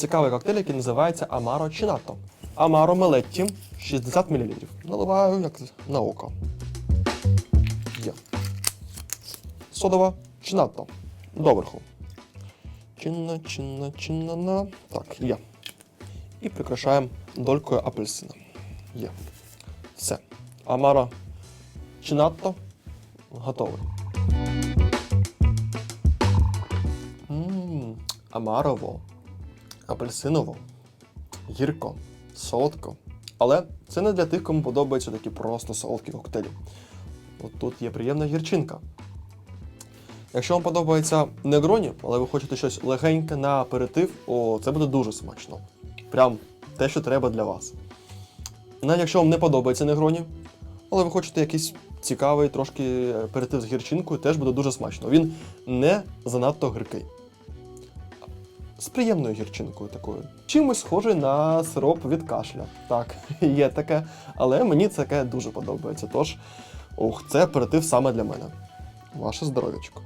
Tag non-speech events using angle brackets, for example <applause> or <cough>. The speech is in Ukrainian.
цікавий коктейль, який називається Амаро Чинато. Амаро Мелетті 60 мл. Наливаю як на око. Є. Содова Чинато. Доверху. Чинна, чинна, чинна, на. Так, є. І прикрашаємо долькою апельсина. Є. Все. Амаро Чинато готовий. Амарово, апельсиново, гірко, солодко. Але це не для тих, кому подобаються такі просто солодкі коктейлі. От тут є приємна гірчинка. Якщо вам подобається негроні, але ви хочете щось легеньке на аперитив, о, це буде дуже смачно. Прям те, що треба для вас. Навіть якщо вам не подобається негроні, але ви хочете якийсь цікавий трошки аперитив з гірчинкою, теж буде дуже смачно. Він не занадто гіркий. З приємною гірчинкою такою. Чимось схожий на сироп від кашля. Так, <laughs> є таке, але мені це таке дуже подобається. Тож, ух, це аперитив саме для мене. Ваше здоров'ячко.